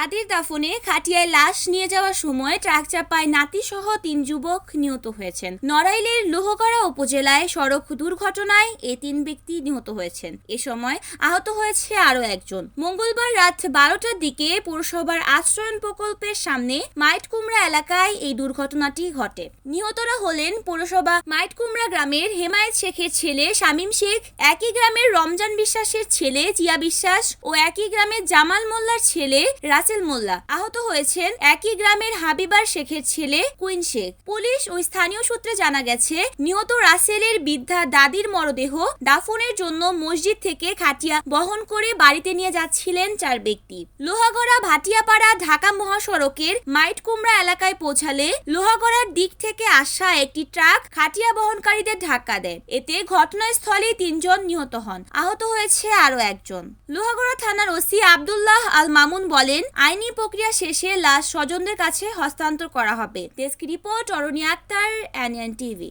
দাদির দাফনে খাটিয়ায় লাশ নিয়ে যাওয়ার সময় ট্রাক চাপায় নাতিসহ তিন যুবক নিহত হয়েছেন। নড়াইলের লোহগড়া উপজেলায় সড়ক দুর্ঘটনায় এ তিন ব্যক্তি নিহত হয়েছেন। এ সময় আহত হয়েছে আরও একজন। মঙ্গলবার রাত বারোটার দিকে পৌরসভার আশ্রয়ন প্রকল্পের সামনে মাইটকুমড়া এলাকায় এই দুর্ঘটনাটি ঘটে। নিহতরা হলেন পৌরসভা মাইটকুমড়া গ্রামের হেমায়েত শেখের ছেলে শামীম শেখ, একই গ্রামের রমজান বিশ্বাসের ছেলে জিয়া বিশ্বাস ও একই গ্রামের জামাল মোল্লার ছেলে রাসেল মোল্লা। আহত হয়েছেন একই গ্রামের হাবিবার শেখের ছেলে কুইন শেখ। পুলিশ ও স্থানীয় সূত্রে জানা গেছে, নিহত রাসেলের বৃদ্ধা দাদির মরদেহ দাফনের জন্য মসজিদ থেকে খাটিয়া বহন করে বাড়িতে নিয়ে যাচ্ছিলেন চার ব্যক্তি। লোহাগড়া ভাটিয়াপাড়া ঢাকা মহাসড়কের মাইটকুমড়া এলাকায় পৌঁছালে লোহাগড়ার দিক থেকে আসা একটি ট্রাক খাটিয়া বহনকারীদের ধাক্কা দেয়। এতে ঘটনাস্থলে তিনজন নিহত হন। আহত হয়েছে আরও একজন। লোহাগড়া থানার ওসি আব্দুল্লাহ আল মামুন বলেন আইনি প্রক্রিয়া শেষে লাশ স্বজনদের কাছে হস্তান্তর করা হবে। Desk report Oroni Akter N N TV.